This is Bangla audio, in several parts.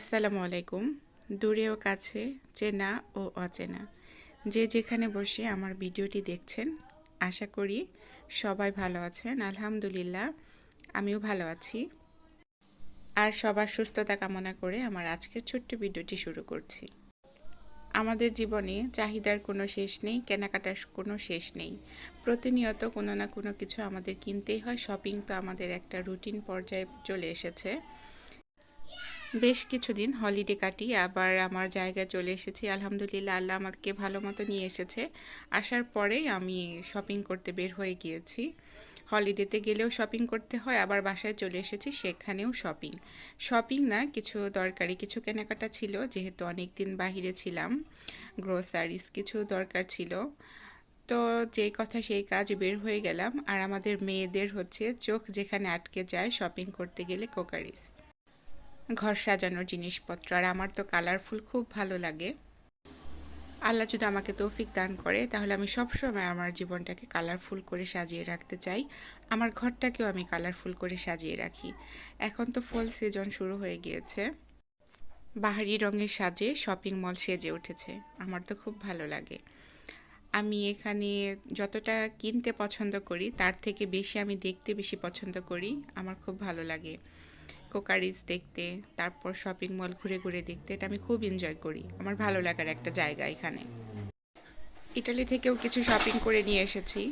আসসালামু আলাইকুম। দূরে ও কাছে, চেনা ও অচেনা। যে যেখানে বসে আমার ভিডিওটি দেখছেন, আশা করি সবাই ভালো আছেন, আলহামদুলিল্লাহ, আমিও ভালো আছি। আর সবার সুস্থতা কামনা করে আমার আজকের ছোট্ট ভিডিওটি শুরু করছি। আমাদের জীবনে চাহিদার কোনো শেষ নেই, কেনাকাটার কোনো শেষ নেই। প্রতিনিয়ত কোনো না কোনো কিছু আমাদের কিনতেই হয়, শপিং তো আমাদের একটা রুটিন পর্যায়ে চলে এসেছে। বেশ কিছুদিন হলিডে কাটিয়ে আবার আমার জায়গায় চলে এসেছি। আলহামদুলিল্লাহ আল্লাহ আমাকে ভালো মতো নিয়ে এসেছে। আসার পরেই আমি শপিং করতে বের হয়ে গিয়েছি। হলিডেতে গেলেও শপিং করতে হয়, আবার বাসায় চলে এসেছি, সেখানেও শপিং শপিং না, কিছু দরকারি, কিছু কেনাকাটা ছিল, যেহেতু অনেক দিন বাহিরে ছিলাম। গ্রোসারিস কিছু দরকার ছিল। তো যেই কথা সেই কাজ বের হয়ে গেলাম। আর আমাদের মেয়েদের হচ্ছে চোখ যেখানে আটকে যায় শপিং করতে গেলে কোকারিস ঘর সাজানোর জিনিসপত্র। আর আমার তো কালারফুল খুব ভালো লাগে। আল্লাহ যদি আমাকে তৌফিক দান করে, তাহলে আমি সবসময় আমার জীবনটাকে কালারফুল করে সাজিয়ে রাখতে চাই। আমার ঘরটাকেও আমি কালারফুল করে সাজিয়ে রাখি। এখন তো ফল সিজন শুরু হয়ে গিয়েছে। বাহারি রঙের সাজে শপিং মল সেজে উঠেছে। আমার তো খুব ভালো লাগে। আমি এখানে যতটা কিনতে পছন্দ করি, তার থেকে বেশি আমি দেখতে বেশি পছন্দ করি। আমার খুব ভালো লাগে। কোকারিজ দেখতে, তারপর শপিং মল ঘুরে ঘুরে দেখতে, এটা আমি খুব এনজয় করি। আমার ভালো লাগার একটা জায়গা এখানে। ইটালি থেকেও কিছু শপিং করে নিয়ে এসেছি।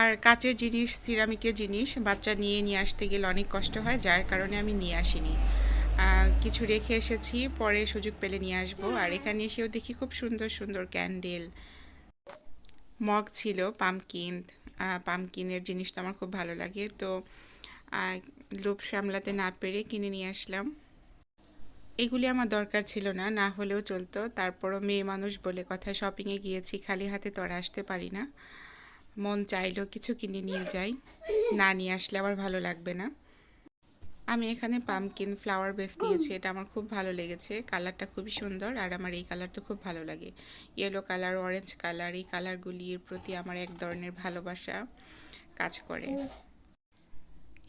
আর কাচের জিনিস সিরামিকের জিনিস বাচ্চা নিয়ে নিয়ে আসতে গেলে অনেক কষ্ট হয়, যার কারণে আমি নিয়ে আসিনি। কিছু রেখে এসেছি, পরে সুযোগ পেলে নিয়ে আসব। আর এখানে এসেও দেখি খুব সুন্দর সুন্দর ক্যান্ডেল মগ ছিল পামকিন পামকিনের জিনিস তো আমার খুব ভালো লাগে। তো লোভ সামলাতে না পেরে কিনে নিয়ে আসলাম। এগুলি আমার দরকার ছিল না না হলেও চলতো। তারপরও মেয়ে মানুষ বলে কথা শপিংয়ে গিয়েছি, খালি হাতে তো আসতে পারি না। মন চাইলেও কিছু কিনে নিয়ে যাই। না নিয়ে আসলে আবার ভালো লাগবে না। আমি এখানে পামকিন ফ্লাওয়ার বেস দিয়েছি, এটা আমার খুব ভালো লেগেছে। কালারটা খুবই সুন্দর আর আমার এই কালার তো খুব ভালো লাগে। ইয়েলো কালার অরেঞ্জ কালার এই কালারগুলির প্রতি আমার এক ধরনের ভালোবাসা কাজ করে।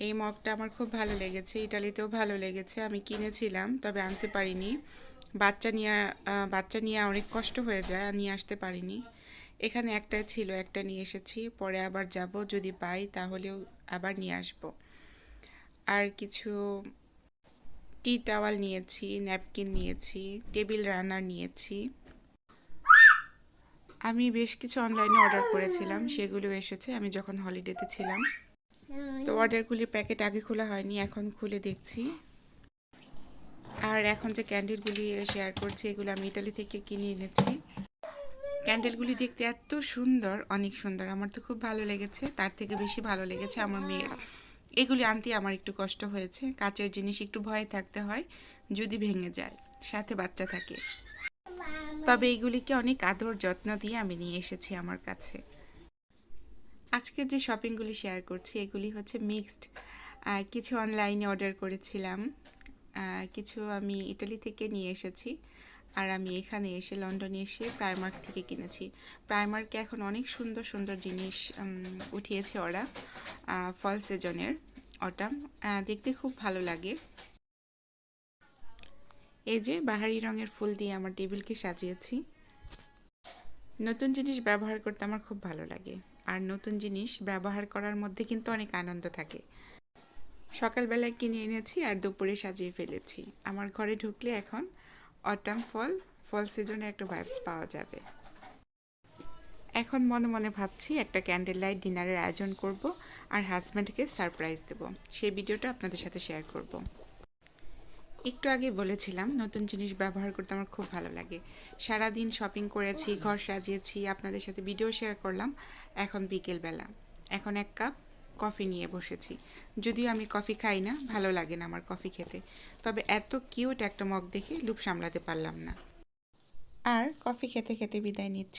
এই মগটা আমার খুব ভালো লেগেছে, ইটালিতেও ভালো লেগেছে, আমি কিনেছিলাম, তবে আনতে পারিনি। বাচ্চা নিয়ে বাচ্চা নিয়ে অনেক কষ্ট হয়ে যায় নিয়ে আসতে পারিনি। এখানে একটা ছিল, একটা নিয়ে এসেছি, পরে আবার যাব, যদি পাই তাহলেও আবার নিয়ে আসব। আর কিছু টি টাওয়াল নিয়েছি, ন্যাপকিন নিয়েছি, টেবিল রানার নিয়েছি। আমি বেশ কিছু অনলাইনে অর্ডার করেছিলাম, সেগুলো এসেছে, আমি যখন হলিডেতে ছিলাম। তো অর্ডারগুলির প্যাকেট আগে খোলা হয়নি, এখন খুলে দেখছি। আর এখন যে ক্যান্ডেলগুলি শেয়ার করছি, এগুলো আমি ইটালি থেকে কিনে এনেছি। ক্যান্ডেলগুলি দেখতে এত সুন্দর, অনেক সুন্দর। আমার তো খুব ভালো লেগেছে, তার থেকে বেশি ভালো লেগেছে আমার মেয়ের। এগুলি আনতে আমার একটু কষ্ট হয়েছে, কাচের জিনিস একটু ভয়ে থাকতে হয়, যদি ভেঙে যায়, সাথে বাচ্চা থাকে। তবে এইগুলিকে অনেক আদর যত্ন দিয়ে আমি নিয়ে এসেছি আমার কাছে। আজকের যে শপিংগুলি শেয়ার করছি, এগুলি হচ্ছে মিক্সড কিছু অনলাইনে অর্ডার করেছিলাম। কিছু আমি ইটালি থেকে নিয়ে এসেছি, আর আমি এখানে এসে লন্ডনে এসে প্রাইমার্ক থেকে কিনেছি। প্রাইমার্কে এখন অনেক সুন্দর সুন্দর জিনিস উঠিয়েছে ওরা ফল সিজনের ওটা। দেখতে খুব ভালো লাগে। এই যে বাহারি রঙের ফুল দিয়ে আমার টেবিলকে সাজিয়েছি। নতুন জিনিস ব্যবহার করতে আমার খুব ভালো লাগে। আর নতুন জিনিস ব্যবহার করার মধ্যে কিন্তু অনেক আনন্দ থাকে। সকালবেলায় কিনে এনেছি আর দুপুরে সাজিয়ে ফেলেছি। আমার ঘরে ঢুকলে এখন অটাম ফল ফল সিজনে একটা ভাইবস পাওয়া যাবে। এখন মনে মনে ভাবছি একটা ক্যান্ডেল লাইট ডিনারের আয়োজন করব আর হাজব্যান্ডকে সারপ্রাইজ দেব। সেই ভিডিওটা আপনাদের সাথে শেয়ার করব। একটু আগে বলেছিলাম, নতুন জিনিস ব্যবহার করতে আমার খুব ভালো লাগে। সারা দিন শপিং করেছি, ঘর সাজিয়েছি, আপনাদের সাথে ভিডিও শেয়ার করলাম, এখন বিকেলবেলা। এখন এক কাপ কফি নিয়ে বসেছি। যদিও আমি কফি খাই না, ভালো লাগে না আমার কফি খেতে। তবে এত কিউট একটা মগ দেখে লুপ সামলাতে পারলাম না। আর কফি খেতে খেতে বিদায় নিচ্ছি।